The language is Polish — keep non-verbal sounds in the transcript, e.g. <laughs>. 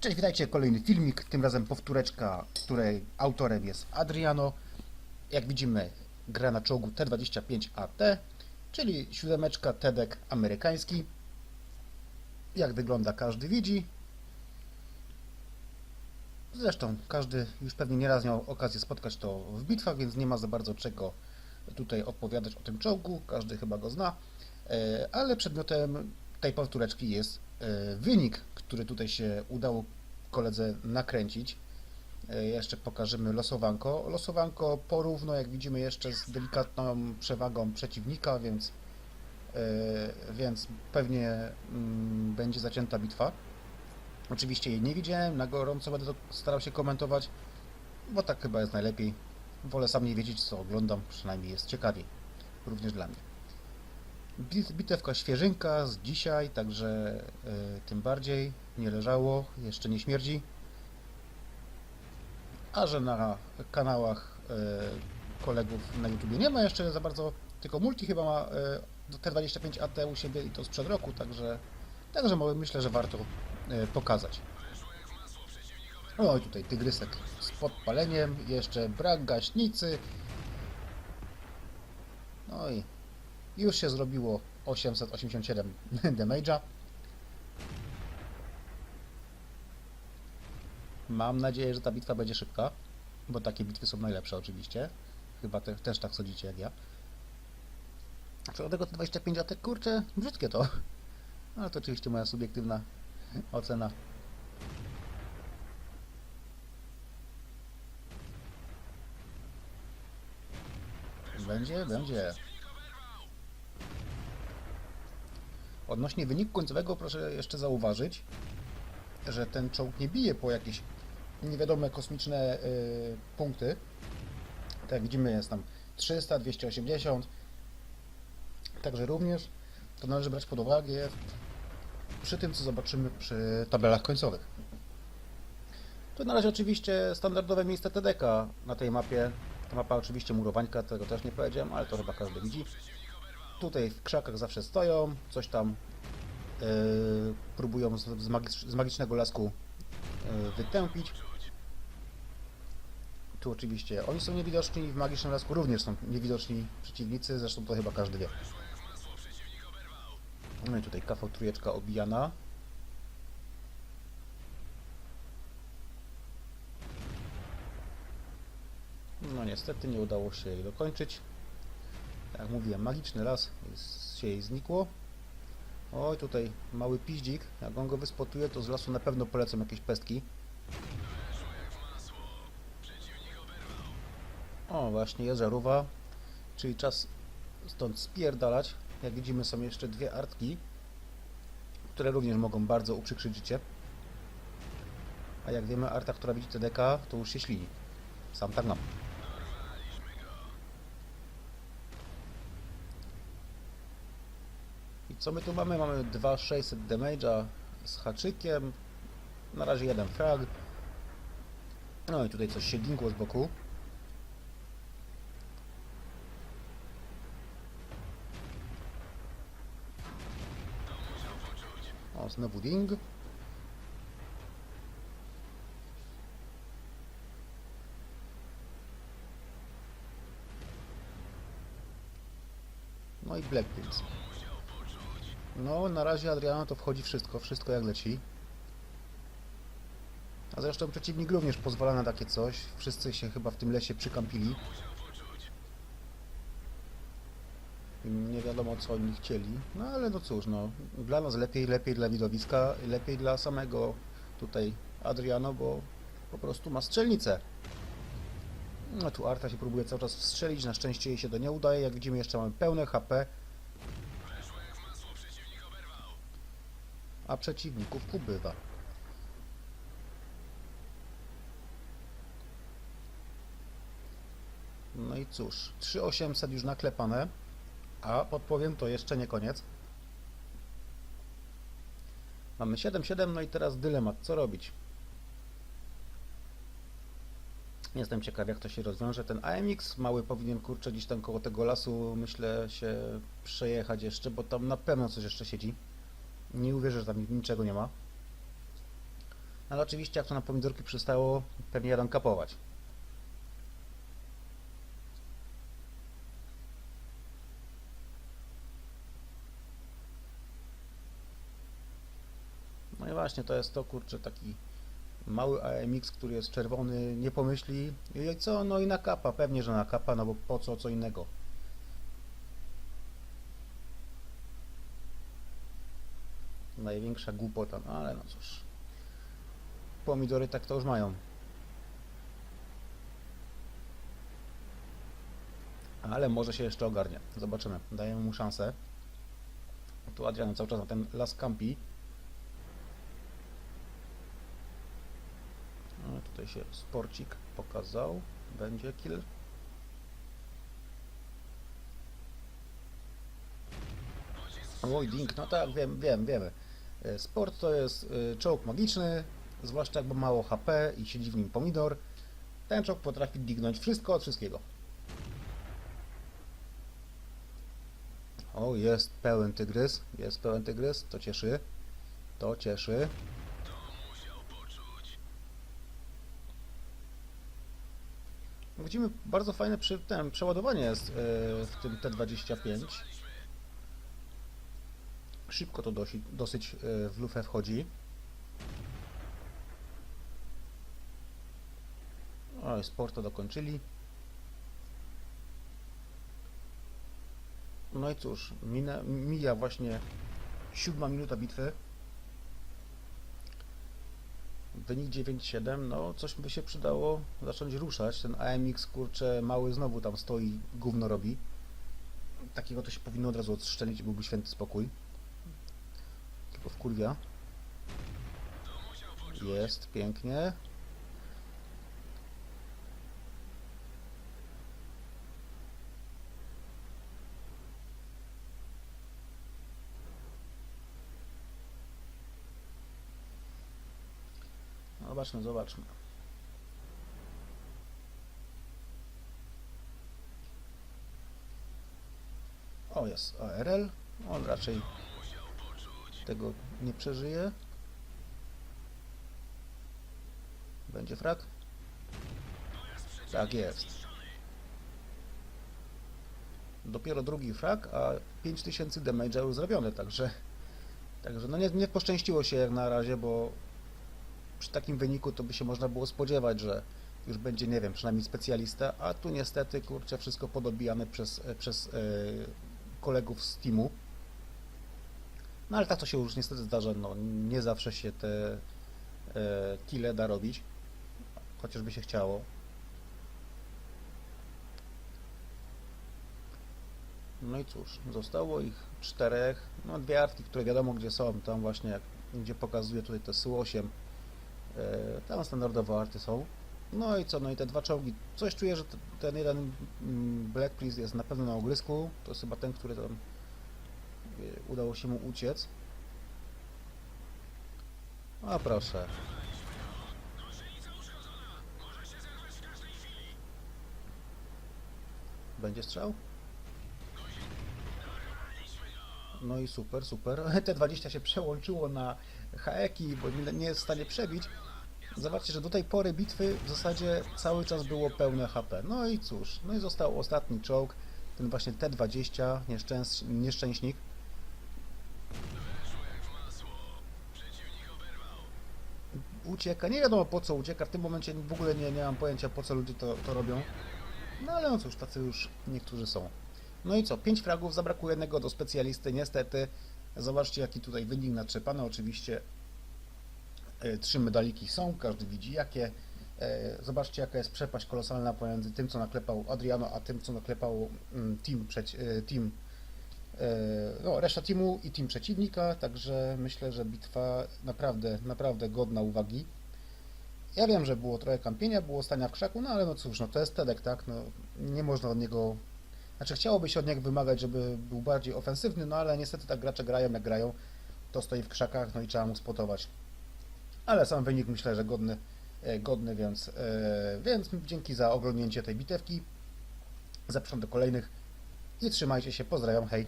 Cześć, witajcie, kolejny filmik, tym razem powtóreczka, której autorem jest Adriano. Jak widzimy, gra na czołgu T-25AT, czyli siódemeczka TEDek amerykański. Jak wygląda każdy widzi. Zresztą każdy już pewnie nieraz miał okazję spotkać to w bitwach, więc nie ma za bardzo czego tutaj opowiadać o tym czołgu, każdy chyba go zna. E, Ale przedmiotem tej powtóreczki jest wynik, który tutaj się udało koledze nakręcić. E, Jeszcze pokażemy losowanko. Losowanko porówno, jak widzimy, jeszcze z delikatną przewagą przeciwnika, więc, e, więc pewnie mm, będzie zacięta bitwa. Oczywiście jej nie widziałem, na gorąco będę to starał się komentować, bo tak chyba jest najlepiej. Wolę sam nie wiedzieć, co oglądam, przynajmniej jest ciekawiej, również dla mnie. Bit- Bitewka świeżynka z dzisiaj, także e, tym bardziej nie leżało, jeszcze nie śmierdzi. A że na kanałach e, kolegów na YouTubie nie ma jeszcze za bardzo, tylko Multi chyba ma e, T25 AT u siebie i to sprzed roku, także, także myślę, że warto e, pokazać. Oj, tutaj tygrysek z podpaleniem, jeszcze brak gaśnicy. No i już się zrobiło 887 <laughs> damage'a. Mam nadzieję, że ta bitwa będzie szybka, bo takie bitwy są najlepsze oczywiście. Chyba te, też tak sądzicie jak ja. Co do tego T25, a te kurcze, brzydkie to. Ale to oczywiście moja subiektywna ocena. Będzie, będzie. Odnośnie wyniku końcowego proszę jeszcze zauważyć, że ten czołg nie bije po jakieś niewiadome kosmiczne y, punkty. Tak jak widzimy jest tam 300, 280. Także również to należy brać pod uwagę przy tym, co zobaczymy przy tabelach końcowych. Tu na razie oczywiście standardowe miejsce TDK na tej mapie. Ta mapa oczywiście murowańka, tego też nie powiedziałem, ale to chyba każdy widzi. Tutaj w krzakach zawsze stoją, coś tam yy, próbują z, z, magicz, z magicznego lasku yy, wytępić. Tu oczywiście oni są niewidoczni, w magicznym lasku również są niewidoczni przeciwnicy, zresztą to chyba każdy wie. No i tutaj kawał trójeczka obijana. No niestety nie udało się jej dokończyć. Jak mówiłem, magiczny las się jej znikło. Oj, tutaj mały piździk. Jak on go wyspotuje, to z lasu na pewno polecą jakieś pestki. O, właśnie jest żarówa. Czyli czas stąd spierdalać. Jak widzimy są jeszcze dwie artki, które również mogą bardzo uprzykrzyć życie. A jak wiemy, arta, która widzi TDK, to już się ślini. Sam tak mam. Co my tu mamy? Mamy 2600 damage'a z haczykiem. Na razie jeden frag. No i tutaj coś się ginkło z boku. O, znowu ding. No i Black Pills. No, na razie Adriano to wchodzi wszystko, wszystko jak leci. A zresztą przeciwnik również pozwala na takie coś. Wszyscy się chyba w tym lesie przykampili. Nie wiadomo co oni chcieli. No ale no cóż, no. Dla nas lepiej, lepiej dla widowiska, lepiej dla samego tutaj Adriano, bo po prostu ma strzelnicę. No tu Arta się próbuje cały czas wstrzelić, na szczęście jej się to nie udaje. Jak widzimy jeszcze mamy pełne HP. A przeciwników ubywa. No i cóż, 3800 już naklepane, a podpowiem to jeszcze nie koniec. Mamy 7-7, no i teraz dylemat, co robić? Jestem ciekaw jak to się rozwiąże. Ten AMX mały powinien kurczę gdzieś tam koło tego lasu myślę się przejechać jeszcze, bo tam na pewno coś jeszcze siedzi. Nie uwierzę, że tam niczego nie ma. Ale oczywiście jak to na pomidorki przystało, pewnie jadą kapować. No i właśnie, to jest to, kurczę, taki mały AMX, który jest czerwony, nie pomyśli, i co, no i na kapa, pewnie, że na kapa, no bo po co, co innego. Największa głupota, no ale no cóż. Pomidory tak to już mają. Ale może się jeszcze ogarnie. Zobaczymy. Dajemy mu szansę. Tu Adrian cały czas na ten las campi. No, tutaj się sporcik pokazał. Będzie kill. Oj, Dink, no tak, wiem, wiem, wiemy. E, Sport to jest e, czołg magiczny, zwłaszcza jak ma mało HP i siedzi w nim pomidor. Ten czołg potrafi dignąć wszystko od wszystkiego. O, jest pełen tygrys, jest pełen tygrys, to cieszy. To cieszy. Widzimy bardzo fajne przy, ten, przeładowanie jest w tym T25. Szybko to dosyć, dosyć e, w lufę wchodzi. Oj, sport to dokończyli. No i cóż, mina, mija właśnie siódma minuta bitwy. Wynik 9-7, no coś by się przydało zacząć ruszać. Ten AMX, kurczę, mały znowu tam stoi, gówno robi. Takiego to się powinno od razu odstrzelić, byłby święty spokój. Wkurwia. Jest, pięknie. Zobaczmy, zobaczmy. O, jest ARL. On raczej tego nie przeżyje. Będzie frak? Tak jest. Dopiero drugi frak, a 5000 damage'a już zrobione, także także no nie, nie poszczęściło się jak na razie, bo przy takim wyniku to by się można było spodziewać, że już będzie, nie wiem, przynajmniej specjalista, a tu niestety, kurczę, wszystko podobijane przez, przez e, kolegów z teamu. No ale tak to się już niestety zdarza, no nie zawsze się te e, kile da robić, chociażby się chciało. No i cóż, zostało ich czterech, no dwie artki, które wiadomo gdzie są, tam właśnie jak, gdzie pokazuje tutaj te SU-8, e, tam standardowo arty są. No i co, no i te dwa czołgi, coś czuję, że ten jeden mm, Black Priest jest na pewno na ogłysku, to jest chyba ten, który tam udało się mu uciec. O proszę. Będzie strzał? No i super, super. <laughs> T20 się przełączyło na haeki, bo nie jest w stanie przebić. Zobaczcie, że do tej pory bitwy w zasadzie cały czas było pełne HP. No i cóż, no i został ostatni czołg, ten właśnie T20, nieszczęs nieszczęśnik. Ucieka, nie wiadomo po co ucieka, w tym momencie w ogóle nie, nie mam pojęcia po co ludzie to, to robią. No ale no cóż, tacy już niektórzy są. No i co, 5 fragów, zabrakło jednego do specjalisty, niestety. Zobaczcie jaki tutaj wynik natrzepany, oczywiście e, trzy medaliki są, każdy widzi jakie. E, Zobaczcie jaka jest przepaść kolosalna pomiędzy tym co naklepał Adriano, a tym co naklepał mm, team, e, team no, reszta teamu i team przeciwnika, także myślę, że bitwa naprawdę, naprawdę godna uwagi. Ja wiem, że było trochę kampienia, było stania w krzaku, no ale no cóż, no to jest Tedek, tak, no nie można od niego, znaczy chciałoby się od niego wymagać, żeby był bardziej ofensywny, no ale niestety tak gracze grają jak grają, to stoi w krzakach, no i trzeba mu spotować. Ale sam wynik myślę, że godny, e, godny, więc, e, więc dzięki za oglądnięcie tej bitewki. Zapraszam do kolejnych i trzymajcie się, pozdrawiam, hej.